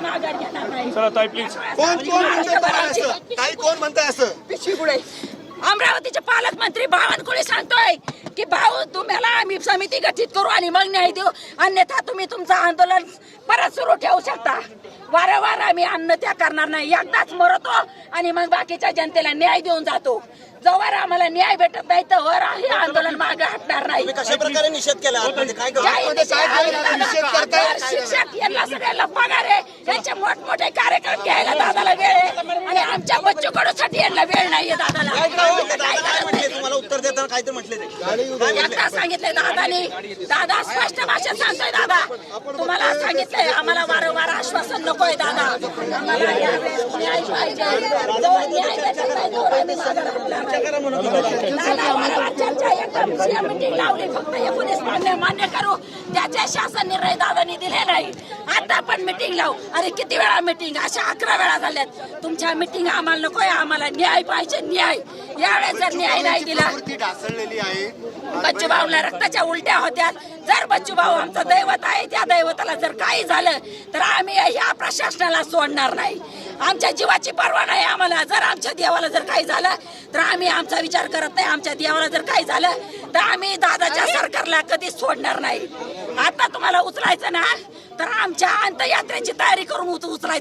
माघार घेणार नाही चला ताई प्लीज कोण कोण म्हणतंय असं? काही कोण म्हणताय असं? पिशवीपुढे अमरावतीचे पालकमंत्री बावनकुळे सांगतोय की भाऊ तुम्हाला आम्ही समिती गठीत करू आणि मग न्याय देऊ. अन्यथा तुम्ही तुमचं आंदोलन परत सुरू ठेवू शकता. वारंवार आम्ही अन्न त्या करणार नाही. एकदाच मरतो आणि मग बाकीच्या जनतेला न्याय देऊन जातो. जोवर आम्हाला न्याय भेटत नाही तर हे आंदोलन मागे हटणार नाही. तुम्ही कशा प्रकारे निषेध केला? आतमध्ये काय काय आतमध्ये काय केलं? निषेध करताय? जर शिक्षक यांना सगळ्यांना पगार आहे. यांचे मोठमोठे कार्यक्रम घ्यायला दादाला वेळ आहे. आणि आमच्या बच्चू कडूसाठी यांना वेळ नाहीये दादाला? काय तुम्हाला उत्तर देताना काय तर म्हटले ते? एकदा सांगितलंय दादानी. दादा स्पष्ट भाषेत सांगतोय दादा. तुम्हाला सांगितलंय आम्हाला वारंवार आश्वासन नकोय दादा. आम्हाला यावेळेस न्याय पाहिजे जोवर न्याय भेटत नाही तोवर आम्ही मागे हटणार नाही. दादा एकदम मीटिंग लावली. फक्त एकोणीस मान्य मान्य करू. त्याचे शासन निर्णय दादानी दिले नाही आता पण मिटिंग लावू. अरे किती वेळा मिटिंग अशा अकरा वेळा झाल्यात. तुमच्या मिटिंग आम्हाला नकोय. आम्हाला न्याय पाहिजे न्याय. यावेळेस जर न्याय नाही दिला ती ढासळलेली आहे. बच्चू भाऊला रक्ताच्या उलट्या होत्या. जर बच्चू भाऊ आमचं दैवत आहे त्या दैवताला जर काही झालं तर आम्ही या प्रशासनाला सोडणार नाही. आमच्या जीवाची पर्वा नाही आम्हाला. जर आमच्या देवाला जर काही झालं तर आम्ही आमचा विचार करत नाही. आमच्या देवाला जर काही झालं तर आम्ही दादाच्या सरकारला कधीच सोडणार नाही. आता तुम्हाला उचलायचं ना तर आमच्या अंतयात्रेची तयारी करून उच- उचलायचं.